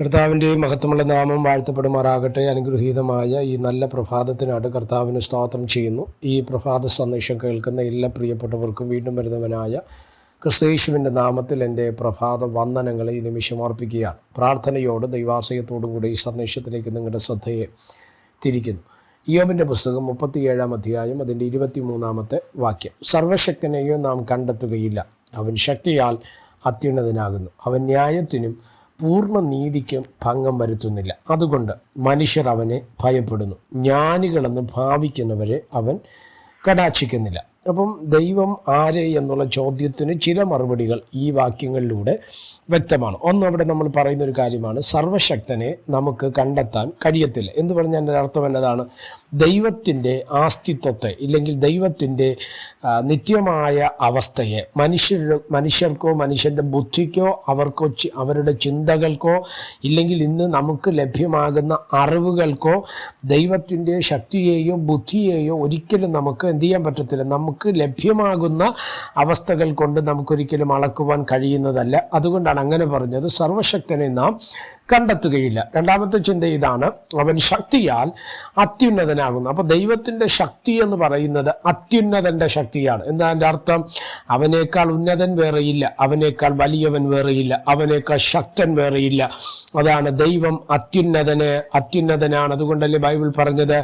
കർത്താവിന്റെ മഹത്വമുള്ള നാമം വാഴ്ത്തപ്പെടുമാറാകട്ടെ. അനുഗ്രഹീതമായ ഈ നല്ല പ്രഭാതത്തിനായിട്ട് കർത്താവിന് സ്തോത്രം ചെയ്യുന്നു. ഈ പ്രഭാത സന്ദേശം കേൾക്കുന്ന എല്ലാ പ്രിയപ്പെട്ടവർക്കും വീണ്ടും വരുന്നവനായ ക്രിസ്തേശുവിന്റെ നാമത്തിൽ എന്റെ പ്രഭാത വന്ദനങ്ങളെ ഈ നിമിഷം അർപ്പിക്കുകയാണ്. പ്രാർത്ഥനയോട് ദൈവാശയത്തോടും കൂടി ഈ സന്ദേശത്തിലേക്ക് നിങ്ങളുടെ ശ്രദ്ധയെ തിരിക്കുന്നു. യോബിന്റെ പുസ്തകം മുപ്പത്തിയേഴാം അധ്യായം അതിന്റെ ഇരുപത്തി മൂന്നാമത്തെ വാക്യം. സർവശക്തനെയും നാം കണ്ടെത്തുകയില്ല. അവൻ ശക്തിയാൽ അത്യുന്നതനാകുന്നു. അവൻ ന്യായത്തിനും പൂർണ നീതിക്കും ഭംഗം വരുത്തുന്നില്ല. അതുകൊണ്ട് മനുഷ്യർ അവനെ ഭയപ്പെടുന്നു. ജ്ഞാനികളെന്ന് ഭാവിക്കുന്നവരെ അവൻ കടാക്ഷിക്കുന്നില്ല. അപ്പം ദൈവം ആര് എന്നുള്ള ചോദ്യത്തിന് ചില മറുപടികൾ ഈ വാക്യങ്ങളിലൂടെ വ്യക്തമാണ്. ഒന്ന് അവിടെ നമ്മൾ പറയുന്ന ഒരു കാര്യമാണ് സർവശക്തനെ നമുക്ക് കണ്ടെത്താൻ കഴിയത്തില്ല. എന്ന് പറഞ്ഞാൽ എന്റെ അർത്ഥം എന്നതാണ്? ദൈവത്തിന്റെ ആസ്തിത്വത്തെ ഇല്ലെങ്കിൽ ദൈവത്തിന്റെ നിത്യമായ അവസ്ഥയെ മനുഷ്യർ മനുഷ്യർക്കോ മനുഷ്യന്റെ ബുദ്ധിക്കോ അവർക്കോ അവരുടെ ചിന്തകൾക്കോ ഇല്ലെങ്കിൽ ഇന്ന് നമുക്ക് ലഭ്യമാകുന്ന അറിവുകൾക്കോ ദൈവത്തിന്റെ ശക്തിയെയോ ബുദ്ധിയെയോ ഒരിക്കലും നമുക്ക് എന്ത് ചെയ്യാൻ പറ്റത്തില്ല. നമുക്ക് ലഭ്യമാകുന്ന അവസ്ഥകൾ കൊണ്ട് നമുക്കൊരിക്കലും അളക്കുവാൻ കഴിയുന്നതല്ല. അതുകൊണ്ടാണ് അങ്ങനെ പറഞ്ഞത് സർവശക്തനെ നാം കണ്ടെത്തുകയില്ല. രണ്ടാമത്തെ ചിന്ത ഇതാണ് അവൻ ശക്തിയാൽ അത്യുന്നതനാകുന്നു. അപ്പോൾ ദൈവത്തിന്റെ ശക്തി എന്ന് പറയുന്നത് അത്യുന്നതന്റെ ശക്തിയാണ്. എന്താ എന്റെ അർത്ഥം? അവനേക്കാൾ ഉന്നതൻ വേറെയില്ല അവനേക്കാൾ വലിയവൻ വേറെയില്ല അവനേക്കാൾ ശക്തൻ വേറെയില്ല അതാണ് ദൈവം അത്യുന്നതന് അത്യുന്നതനാണ്. അതുകൊണ്ടല്ലേ ബൈബിൾ പറഞ്ഞത്?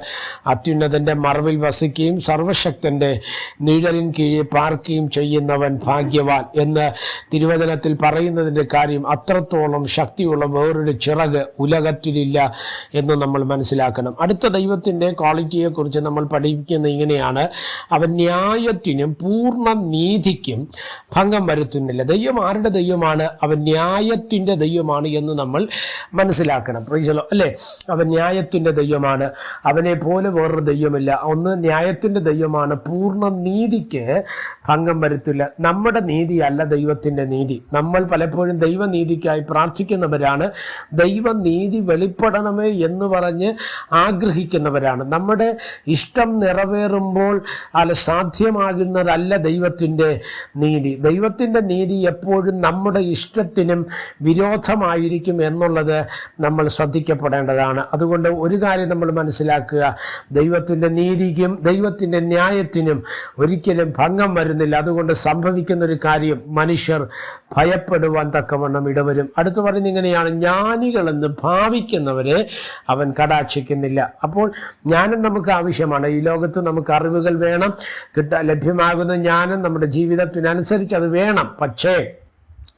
അത്യുന്നതന്റെ മറവിൽ വസിക്കുകയും സർവശക്തന്റെ നിഴലിൻ കീഴിൽ പാർക്കുകയും ചെയ്യുന്നവൻ ഭാഗ്യവാൻ എന്ന് തിരുവചനത്തിൽ പറയുന്നതിന്റെ കാര്യം അത്രത്തോളം ശക്തിയുള്ള വേറൊരു ചിറക് ഉലകത്തിലില്ല എന്ന് നമ്മൾ മനസ്സിലാക്കണം. അടുത്ത ദൈവത്തിന്റെ ക്വാളിറ്റിയെക്കുറിച്ച് നമ്മൾ പഠിപ്പിക്കുന്നത് ഇങ്ങനെയാണ്. അവൻ ന്യായത്തിനും പൂർണ നീതിക്കും ഭംഗം വരുത്തുന്നില്ല. ദൈവം ആരുടെ ദൈവമാണ്? അവൻ ന്യായത്തിന്റെ ദൈവമാണ് എന്ന് നമ്മൾ മനസ്സിലാക്കണം. പ്രീശലോ അല്ലേ? അവൻ ന്യായത്തിന്റെ ദൈവമാണ്. അവനെ പോലെ വേറൊരു ദൈവമില്ല. ഒന്ന് ന്യായത്തിന്റെ ദൈവമാണ്. പൂർണ നീതിക്ക് ഭംഗം വരുത്തില്ല. നമ്മുടെ നീതിയല്ല ദൈവത്തിന്റെ നീതി. നമ്മൾ പലപ്പോഴും ദൈവനീതിക്കായി പ്രാർത്ഥിക്കുന്നവരാണ്. ദൈവനീതി വെളിപ്പെടണമേ എന്ന് പറഞ്ഞ് ആഗ്രഹിക്കുന്നവരാണ്. നമ്മുടെ ഇഷ്ടം നിറവേറുമ്പോൾ അല്ല സാധ്യമാകുന്നതല്ല ദൈവത്തിന്റെ നീതി. ദൈവത്തിന്റെ നീതി എപ്പോഴും നമ്മുടെ ഇഷ്ടത്തിനും വിരോധമായിരിക്കും എന്നുള്ളത് നമ്മൾ ശ്രദ്ധിക്കപ്പെടേണ്ടതാണ്. അതുകൊണ്ട് ഒരു കാര്യം നമ്മൾ മനസ്സിലാക്കുക. ദൈവത്തിന്റെ നീതിക്കും ദൈവത്തിന്റെ ന്യായത്തിനും ഒരിക്കലും ഭംഗം വരുന്നില്ല. അതുകൊണ്ട് സംഭവിക്കുന്നൊരു കാര്യം മനുഷ്യർ ഭയപ്പെടുവാൻ തക്കവണ്ണം ഇടവരും. അടുത്ത് പറയുന്നത് ഇങ്ങനെയാണ്. ജ്ഞാനികളെന്ന് ഭാവിക്കുന്നവരെ അവൻ കടാക്ഷിക്കുന്നില്ല. അപ്പോൾ ജ്ഞാനം നമുക്ക് ആവശ്യമാണ്. ഈ ലോകത്ത് നമുക്ക് അറിവുകൾ വേണം. കിട്ട ലഭ്യമാകുന്ന ജ്ഞാനം നമ്മുടെ ജീവിതത്തിനനുസരിച്ച് അത് വേണം. പക്ഷേ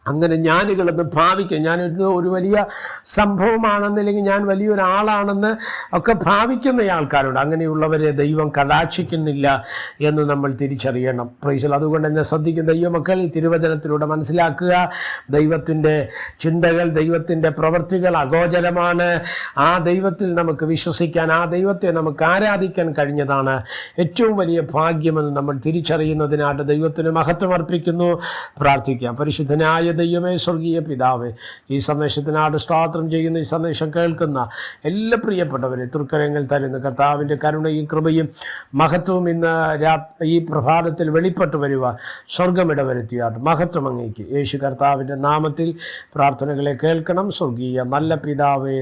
അങ്ങനെ ജ്ഞാനികളെന്ന് ഭാവിക്കാം ഞാനൊരു ഒരു വലിയ സംഭവമാണെന്നില്ലെങ്കിൽ ഞാൻ വലിയൊരാളാണെന്ന് ഒക്കെ ഭാവിക്കുന്ന ആൾക്കാരുണ്ട്. അങ്ങനെയുള്ളവരെ ദൈവം കടാക്ഷിക്കുന്നില്ല എന്ന് നമ്മൾ തിരിച്ചറിയണം. പ്രൈസൽ അതുകൊണ്ട് എന്നെ ശ്രദ്ധിക്കുന്ന ദൈവമക്കൾ ഈ തിരുവചനത്തിലൂടെ മനസ്സിലാക്കുക. ദൈവത്തിന്റെ ചിന്തകൾ ദൈവത്തിന്റെ പ്രവൃത്തികൾ അഗോചരമാണ്. ആ ദൈവത്തിൽ നമുക്ക് വിശ്വസിക്കാൻ ആ ദൈവത്തെ നമുക്ക് ആരാധിക്കാൻ കഴിഞ്ഞതാണ് ഏറ്റവും വലിയ ഭാഗ്യമെന്ന് നമ്മൾ തിരിച്ചറിയുന്നതിനായിട്ട് ദൈവത്തിന് മഹത്വം അർപ്പിക്കുന്നു. പ്രാർത്ഥിക്കാം. പരിശുദ്ധനായ ദൈവമേ സ്വർഗീയ പിതാവേ ഈ സന്ദേശത്തിനാട് സ്തോത്രം ചെയ്യുന്ന ഈ സന്ദേശം കേൾക്കുന്ന എല്ലാ പ്രിയപ്പെട്ടവരെ തൃക്കരങ്ങൾ തരുന്ന കർത്താവിന്റെ കരുണയും കൃപയും മഹത്വവും ഇന്ന് രാ ഈ പ്രഭാതത്തിൽ വെളിപ്പെട്ടു വരുക സ്വർഗമിടവരുത്തിയാട്ട് മഹത്വം അങ്ങേക്ക്. യേശു കർത്താവിന്റെ നാമത്തിൽ പ്രാർത്ഥനകളെ കേൾക്കണം. സ്വർഗീയ നല്ല പിതാവേ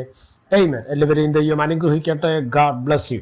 എയ്മൻ എല്ലാവരെയും ദൈവം അനുഗ്രഹിക്കട്ടെ. God bless you.